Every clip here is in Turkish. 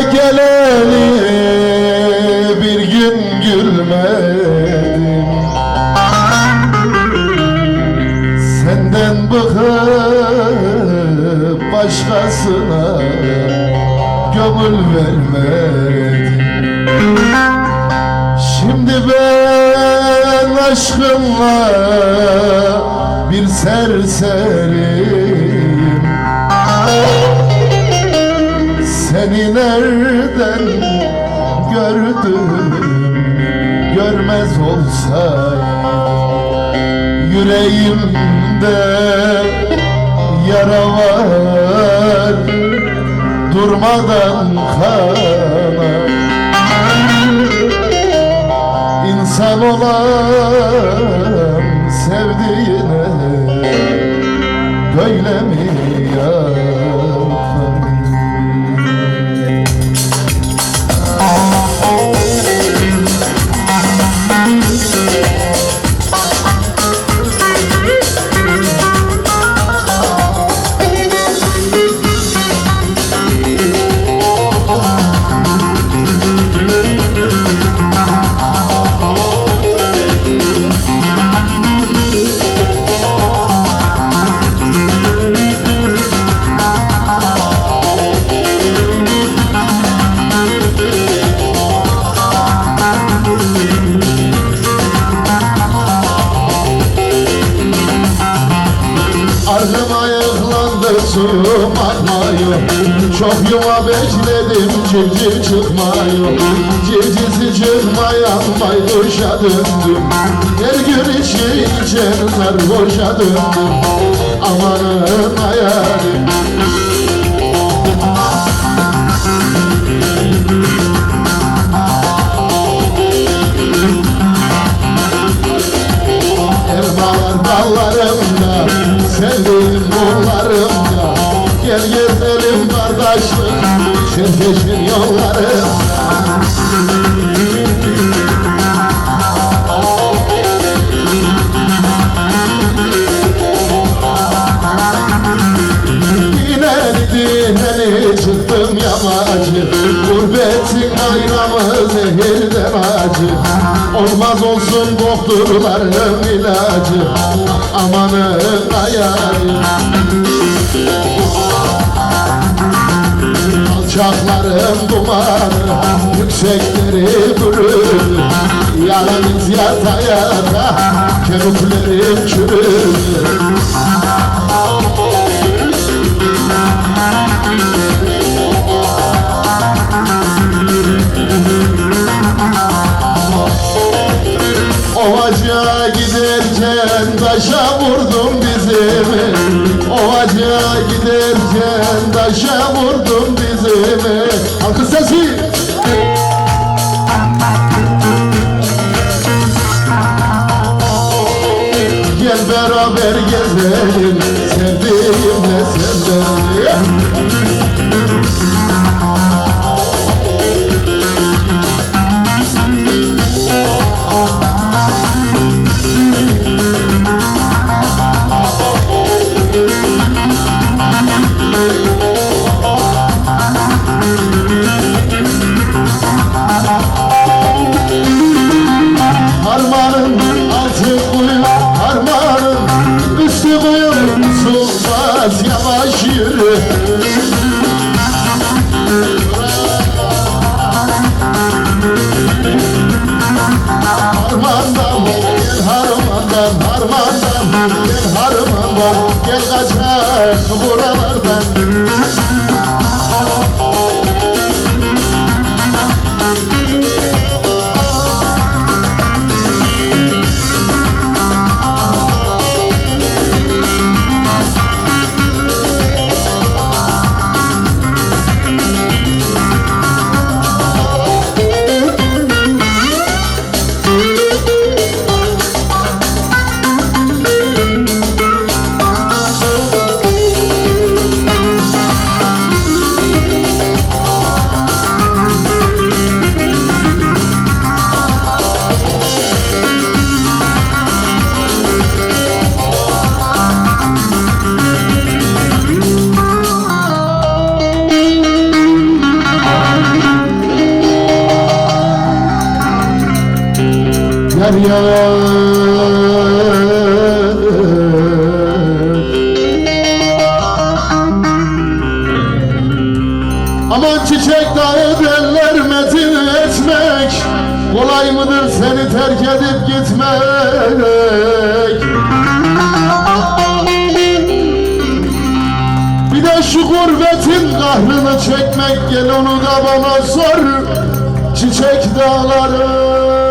geleli bir gün gülmedim. Senden bıkıp başkasına gönül vermedim. Şimdi ben aşkınla bir serserim görmez olsaydım Yüreğimde yara var durmadan kanar İnsan olan Ardım ayıklandı suyum akmıyor. Çok yuva bekledim civciv çıkmıyor. Civcivsi çıkmayan baykuşa döndüm. Her gün içki içen sarhoşa döndüm. Amanın hayalim zehirden acı Olmaz olsun doktorların ilacı. Amanın ayarı. Alçakların dumanı Yüksekleri bürüdü Yalnız yata yata Kemiklerim çürüdü bizimi Ovacığa giderken taşa vurdum bizimi Alkış sesi. Gel beraber gezelim Gel kaçak buralardan Aman çiçek dağı metin etmek. Kolay mıdır seni terk edip gitmek? Bir de şu gurbetin kahrını çekmek Gel onu da bana sor. Çiçek dağları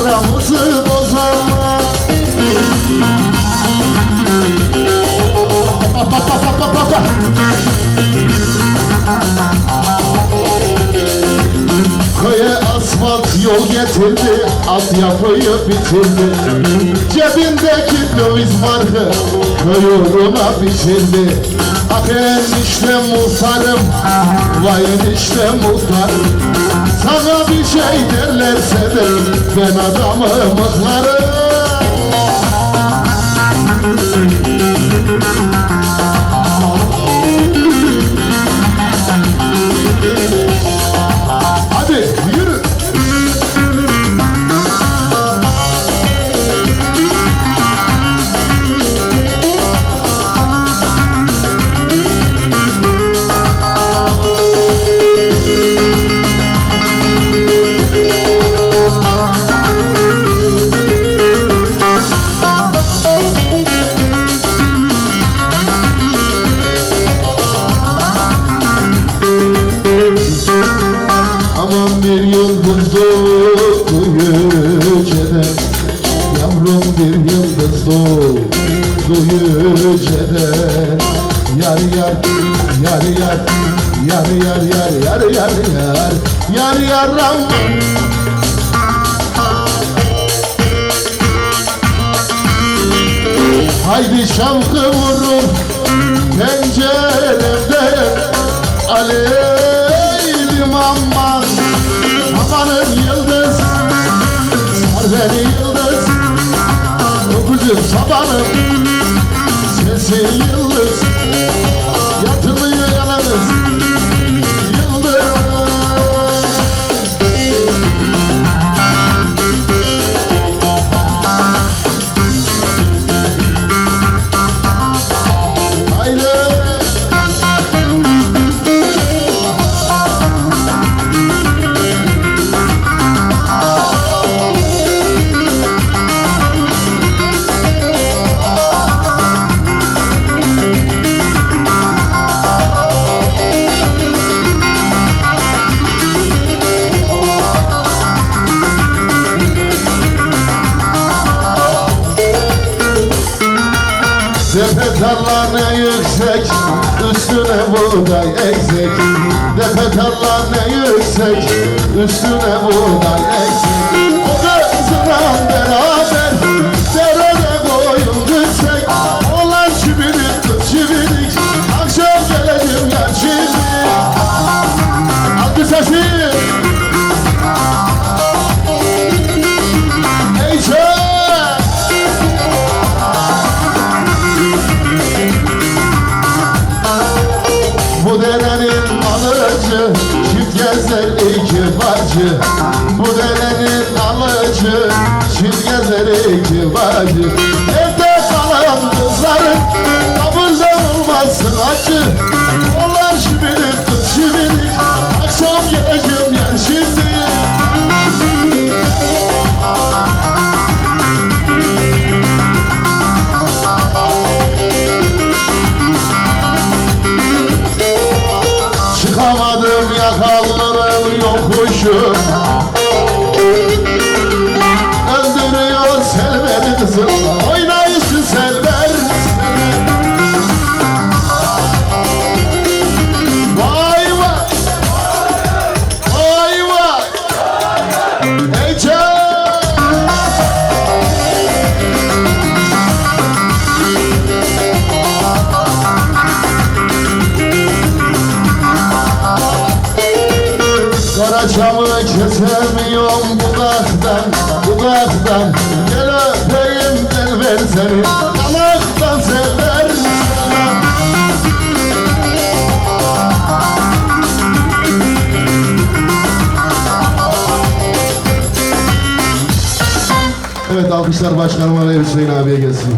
Aramızı pa. Köye asfalt yol getirdi Altyapıyı bitirdi Cebindeki döviz markı Köy uğruna biçildi Ah enişte muhtarım. Vay enişte muhtar Sana bir şey derlerse de Ben adamı mıhlarım yüceden Yar yar yar yar Yar yar yar yar yar yar Yar yar aman Haydi şavkı vurun penceremde Aleylim aman Amanın yıldız Sar beni yıldız Öpücük sabanım Sesi yıldız Yatılıyor eksik tarla ne yüksek Üstüne buğday eksik iki bacı Evde kalan kızların Kabulden olmazsın acı. Onlar şimdilik kız şimdilik Akşam geleceğim yer şimdi. Çıkamadım yakallarım yokuşum kesemiyorum dudaktan Dudaktan Gel öpeyim gel ben seni. Yanaktan severim Evet alkışlar başkanıma ve Hüseyin abiye gelsin.